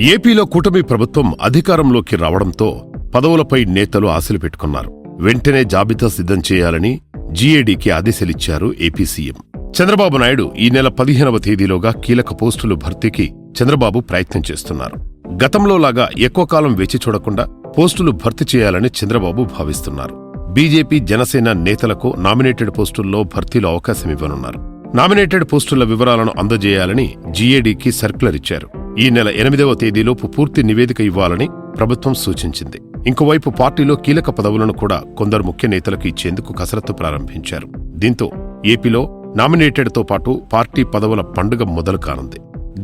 ఏపీలో కూటమి ప్రభుత్వం అధికారంలోకి రావడంతో పదవులపై నేతలు ఆశలు పెట్టుకున్నారు. వెంటనే జాబితా సిద్ధం చేయాలని జీఏడీకి ఆదేశాలిచ్చారు ఏపీ సీఎం. చంద్రబాబు నాయుడు ఈ నెల పదిహేనవ తేదీలోగా కీలక పోస్టులు భర్తీకి చంద్రబాబు ప్రయత్నం చేస్తున్నారు. గతంలోలాగా ఎక్కువ కాలం వేచి చూడకుండా పోస్టులు భర్తీ చేయాలని చంద్రబాబు భావిస్తున్నారు. బీజేపీ జనసేన నేతలకు నామినేటెడ్ పోస్టుల్లో భర్తీలో అవకాశం ఇవ్వనున్నారు. నామినేటెడ్ పోస్టుల వివరాలను అందజేయాలని జీఏడీకి సర్క్యులర్ ఇచ్చారు. ఈ నెల ఎనిమిదవ తేదీలోపు పూర్తి నివేదిక ఇవ్వాలని ప్రభుత్వం సూచించింది. ఇంకోవైపు పార్టీలో కీలక పదవులను కూడా కొందరు ముఖ్య నేతలకు ఇచ్చేందుకు కసరత్తు ప్రారంభించారు. దీంతో ఏపీలో నామినేటెడ్తో పాటు పార్టీ పదవుల పండుగ మొదలు కానుంది.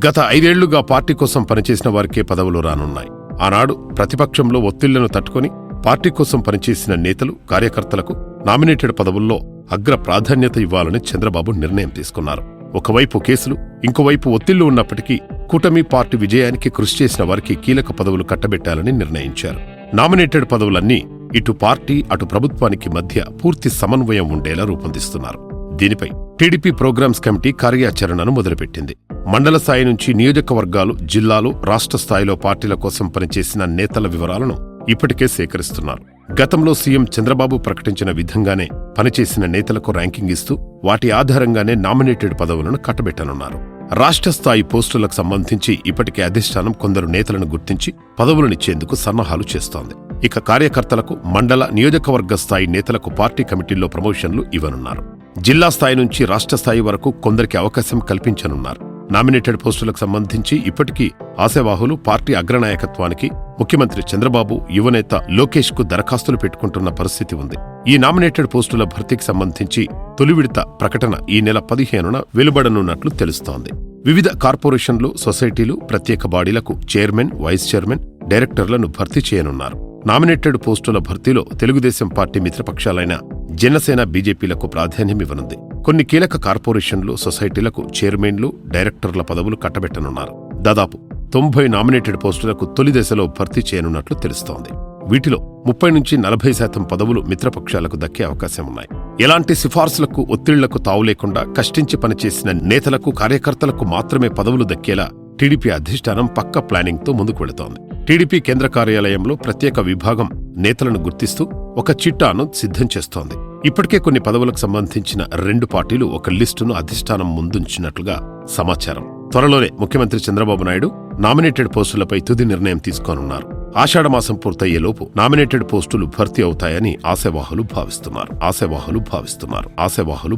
గత ఐదేళ్ళుగా పార్టీ కోసం పనిచేసిన వారికే పదవులు రానున్నాయి. ఆనాడు ప్రతిపక్షంలో ఒత్తిళ్ళను తట్టుకొని పార్టీ కోసం పనిచేసిన నేతలు కార్యకర్తలకు నామినేటెడ్ పదవుల్లో అగ్ర ప్రాధాన్యత ఇవ్వాలని చంద్రబాబు నిర్ణయం తీసుకున్నారు. ఒకవైపు కేసులు ఇంకోవైపు ఒత్తిళ్ళు ఉన్నప్పటికీ కూటమి పార్టీ విజయానికి కృషి చేసిన వారికి కీలక పదవులు కట్టబెట్టాలని నిర్ణయించారు. నామినేటెడ్ పదవులన్నీ ఇటు పార్టీ అటు ప్రభుత్వానికి మధ్య పూర్తి సమన్వయం ఉండేలా రూపొందిస్తున్నారు. దీనిపై టీడీపీ ప్రోగ్రామ్స్ కమిటీ కార్యాచరణను మొదలుపెట్టింది. మండల స్థాయి నుంచి నియోజకవర్గాలు జిల్లాలు రాష్ట్ర స్థాయిలో పార్టీల కోసం పనిచేసిన నేతల వివరాలను ఇప్పటికే సేకరిస్తున్నారు. గతంలో సీఎం చంద్రబాబు ప్రకటించిన విధంగానే పనిచేసిన నేతలకు ర్యాంకింగ్ ఇస్తూ వాటి ఆధారంగానే నామినేటెడ్ పదవులను కట్టబెట్టనున్నారు. రాష్ట్ర స్థాయి పోస్టులకు సంబంధించి ఇప్పటికే అధిష్టానం కొందరు నేతలను గుర్తించి పదవులనిచ్చేందుకు సన్నాహాలు చేస్తోంది. ఇక కార్యకర్తలకు మండల నియోజకవర్గ స్థాయి నేతలకు పార్టీ కమిటీల్లో ప్రమోషన్లు ఇవ్వనున్నారు. జిల్లా స్థాయి నుంచి రాష్ట్ర స్థాయి వరకు కొందరికి అవకాశం కల్పించనున్నారు. నామినేటెడ్ పోస్టులకు సంబంధించి ఇప్పటికీ ఆశావాహులు పార్టీ అగ్రనాయకత్వానికి ముఖ్యమంత్రి చంద్రబాబు యువనేత లోకేష్కు దరఖాస్తులు పెట్టుకుంటున్న పరిస్థితి ఉంది. ఈ నామినేటెడ్ పోస్టుల భర్తీకి సంబంధించి తొలి విడత ప్రకటన ఈ నెల పదిహేనున వెలువడనున్నట్లు తెలుస్తోంది. వివిధ కార్పొరేషన్లు సొసైటీలు ప్రత్యేక బాడీలకు చైర్మన్ వైస్ చైర్మన్ డైరెక్టర్లను భర్తీ చేయనున్నారు. నామినేటెడ్ పోస్టుల భర్తీలో తెలుగుదేశం పార్టీ మిత్రపక్షాలైన జనసేన బీజేపీలకు ప్రాధాన్యమివ్వనుంది కొన్ని కీలక కార్పొరేషన్లు సొసైటీలకు చైర్మన్లు డైరెక్టర్ల పదవులు కట్టబెట్టనున్నారు. దాదాపు తొంభై నామినేటెడ్ పోస్టులకు తొలి దశలో భర్తీ చేయనున్నట్లు తెలుస్తోంది. వీటిలో ముప్పై నుంచి నలభై శాతం పదవులు మిత్రపక్షాలకు దక్కే అవకాశం ఉన్నాయి. ఎలాంటి సిఫార్సులకు ఒత్తిళ్ళకు తావు లేకుండా కష్టించి పనిచేసిన నేతలకు కార్యకర్తలకు మాత్రమే పదవులు దక్కేలా టీడీపీ అధిష్టానం పక్క ప్లానింగ్తో ముందుకు వెళుతోంది. టీడీపీ కేంద్ర కార్యాలయంలో ప్రత్యేక విభాగం నేతలను గుర్తిస్తూ ఒక చిట్టాను సిద్ధం చేస్తోంది. ఇప్పటికే కొన్ని పదవులకు సంబంధించిన రెండు పార్టీలు ఒక లిస్టును అధిష్టానం ముందుంచినట్లుగా సమాచారం. త్వరలోనే ముఖ్యమంత్రి చంద్రబాబు నాయుడు నామినేటెడ్ పోస్టులపై తుది నిర్ణయం తీసుకోనున్నారు. ఆషాఢమాసం పూర్తయ్యేలోపు నామినేటెడ్ పోస్టులు భర్తీ అవుతాయని ఆశావాహులు భావిస్తున్నారు. ఆశావాహులు భావిస్తున్నారు. ఆశావాహులు